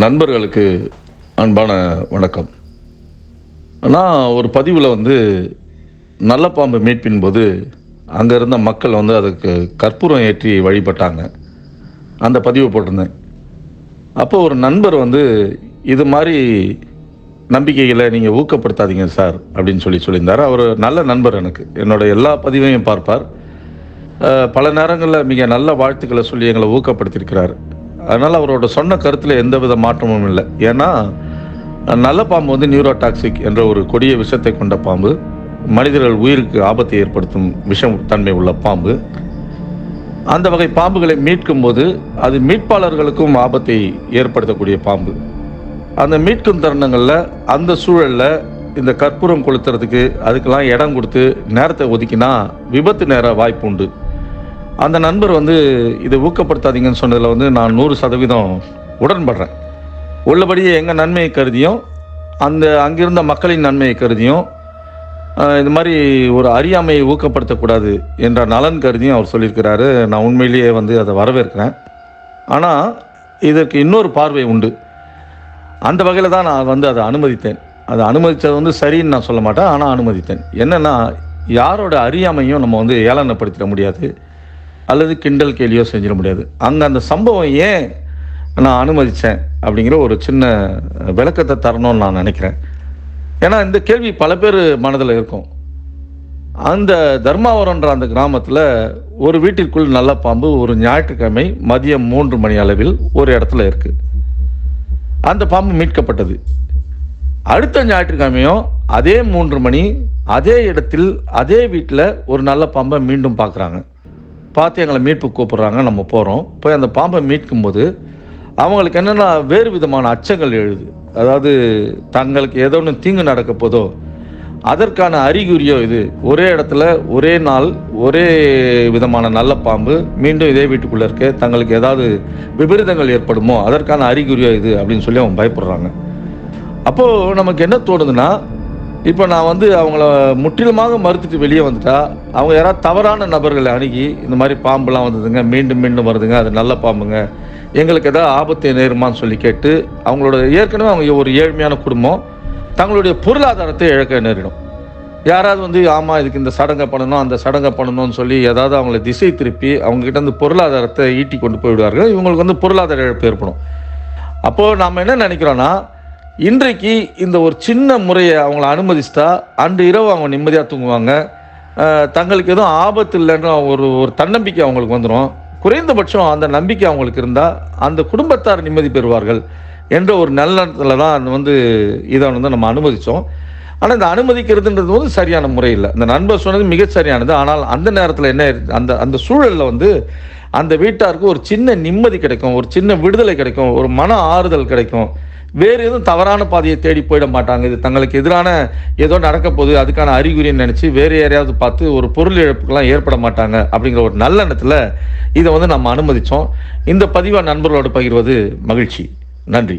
நண்பர்களுக்கு அன்பான வணக்கம். நான் ஒரு பதிவில் வந்து நல்ல பாம்பு மீட்பின் போது அங்கே இருந்த மக்கள் வந்து அதுக்கு கற்பூரம் ஏற்றி வழிபட்டாங்க. அந்த பதிவை போட்டிருந்தேன். அப்போ ஒரு நண்பர் வந்து இது மாதிரி நம்பிக்கைகளை நீங்கள் ஊக்கப்படுத்தாதீங்க சார் அப்படின்னு சொல்லி சொல்லியிருந்தார். அவர் நல்ல நண்பர் எனக்கு. என்னோட எல்லா பதிவையும் பார்ப்பார். பல நேரங்களில் மிக நல்ல வாழ்த்துக்களை சொல்லி எங்களை ஊக்கப்படுத்தியிருக்கிறார். அதனால் அவரோட சொன்ன கருத்தில் எந்த வித மாற்றமும் இல்லை. ஏன்னா நல்ல பாம்பு வந்து நியூரோடாக்சிக் என்ற ஒரு கொடிய விஷத்தை கொண்ட பாம்பு. மனிதர்கள் உயிருக்கு ஆபத்தை ஏற்படுத்தும் விஷம் தன்மை உள்ள பாம்பு. அந்த வகை பாம்புகளை மீட்கும் போது அது மீட்பாளர்களுக்கும் ஆபத்தை ஏற்படுத்தக்கூடிய பாம்பு. அந்த மீட்கும் தருணங்களில் அந்த சூழலில் இந்த கற்பூரம் கொளுத்துறதுக்கு அதுக்கெல்லாம் இடம் கொடுத்து நேரத்தை ஒதுக்கினா விபத்து நேர வாய்ப்பு உண்டு. அந்த நண்பர் வந்து இதை ஊக்கப்படுத்தாதீங்கன்னு சொன்னதில் வந்து நான் நூறு சதவீதம் உடன்படுறேன். உள்ளபடியே எங்கள் நன்மையை கருதியும் அந்த அங்கிருந்த மக்களின் நன்மையை கருதியும் இது மாதிரி ஒரு அறியாமையை ஊக்கப்படுத்தக்கூடாது என்ற நலன் கருதியும் அவர் சொல்லியிருக்கிறாரு. நான் உண்மையிலேயே வந்து அதை வரவேற்கிறேன். ஆனால் இதற்கு இன்னொரு பார்வை உண்டு. அந்த வகையில் தான் நான் வந்து அதை அனுமதித்தேன். அதை அனுமதித்தது வந்து சரின்னு நான் சொல்ல மாட்டேன் ஆனால் அனுமதித்தேன். என்னென்னா யாரோட அறியாமையும் நம்ம வந்து ஏளனப்படுத்திட முடியாது. அல்லது கிண்டல் கேலியோ செஞ்சிட முடியாது. அங்கே அந்த சம்பவம் ஏன் நான் அனுமதித்தேன் அப்படிங்கிற ஒரு சின்ன விளக்கத்தை தரணும்னு நான் நினைக்கிறேன். ஏன்னா இந்த கேள்வி பல பேர் மனதில் இருக்கும். அந்த தர்மாவரம்ன்ற அந்த கிராமத்தில் ஒரு வீட்டிற்குள் நல்ல பாம்பு ஒரு ஞாயிற்றுக்கிழமை மதியம் மூன்று மணி அளவில் ஒரு இடத்துல இருக்குது அந்த பாம்பு மீட்கப்பட்டது. அடுத்த ஞாயிற்றுக்கிழமையும் அதே மூன்று மணி அதே இடத்தில் அதே வீட்டில் ஒரு நல்ல பாம்பை மீண்டும் பார்க்குறாங்க பார்த்து எங்களை மீட்பு கூப்பிட்றாங்க நம்ம போகிறோம் போய் அந்த பாம்பை மீட்கும்போது அவங்களுக்கு என்னென்னா வேறு விதமான அச்சங்கள் எழுது. அதாவது தங்களுக்கு ஏதோ ஒன்று தீங்கு நடக்க போதோ அதற்கான அறிகுறியோ இது. ஒரே இடத்துல ஒரே நாள் ஒரே விதமான நல்ல பாம்பு மீண்டும் இதே வீட்டுக்குள்ளே இருக்க தங்களுக்கு ஏதாவது விபரீதங்கள் ஏற்படுமோ அதற்கான அறிகுறியோ இது அப்படின்னு சொல்லி அவங்க பயப்படுறாங்க. அப்போது நமக்கு என்ன தோணுதுன்னா இப்போ நான் வந்து அவங்கள முற்றிலுமாக மறுத்துட்டு வெளியே வந்துட்டா அவங்க யாராவது தவறான நபர்களை அணுகி இந்த மாதிரி பாம்புலாம் வந்ததுங்க மீண்டும் மீண்டும் வருதுங்க அது நல்ல பாம்புங்க எங்களுக்கு எதாவது ஆபத்து நேருமான்னு சொல்லி கேட்டு அவங்களோட ஏற்கனவே அவங்க ஒரு ஏழ்மையான குடும்பம் தங்களுடைய பொருளாதாரத்தை இழக்க நேரிடும். யாராவது வந்து ஆமாம் இதுக்கு இந்த சடங்கை பண்ணணும் அந்த சடங்கை பண்ணணும்னு சொல்லி ஏதாவது அவங்கள திசை திருப்பி அவங்ககிட்ட வந்து பொருளாதாரத்தை ஈட்டி கொண்டு போய்விடுவார்கள் இவங்களுக்கு வந்து பொருளாதார இழப்பு ஏற்படும். அப்போது நாம் என்ன நினைக்கிறோன்னா இன்றைக்கு இந்த ஒரு சின்ன முறையை அவங்கள அனுமதிச்சிட்டா அன்று இரவு அவங்க நிம்மதியாக தூங்குவாங்க. தங்களுக்கு எதுவும் ஆபத்து இல்லைன்னு ஒரு ஒரு தன்னம்பிக்கை அவங்களுக்கு வந்துடும் குறைந்தபட்சம் அந்த நம்பிக்கை அவங்களுக்கு இருந்தால் அந்த குடும்பத்தார் நிம்மதி பெறுவார்கள் என்ற ஒரு நல்லத்தில் தான் வந்து இதை வந்து நம்ம அனுமதித்தோம் ஆனால் இந்த அனுமதிக்கிறதுன்றது வந்து சரியான முறை இல்லை. இந்த நண்பர் சொன்னது மிகச் சரியானது. ஆனால் அந்த நேரத்தில் என்ன அந்த அந்த சூழலில் வந்து அந்த வீட்டாருக்கு ஒரு சின்ன நிம்மதி கிடைக்கும் ஒரு சின்ன விடுதலை கிடைக்கும் ஒரு மன ஆறுதல் கிடைக்கும். வேறு எதுவும் தவறான பாதையை தேடி போயிட மாட்டாங்க. இது தங்களுக்கு எதிரான ஏதோ நடக்க போகுது அதுக்கான அறிகுறின்னு நினச்சி வேறு யாரையாவது பார்த்து ஒரு பொருள் இழப்புக்கெல்லாம் ஏற்பட மாட்டாங்க அப்படிங்கிற ஒரு நல்ல எண்ணத்தில் இதை வந்து நம்ம அனுமதித்தோம் இந்த பதிவை நண்பர்களோடு பகிர்வது மகிழ்ச்சி. நன்றி.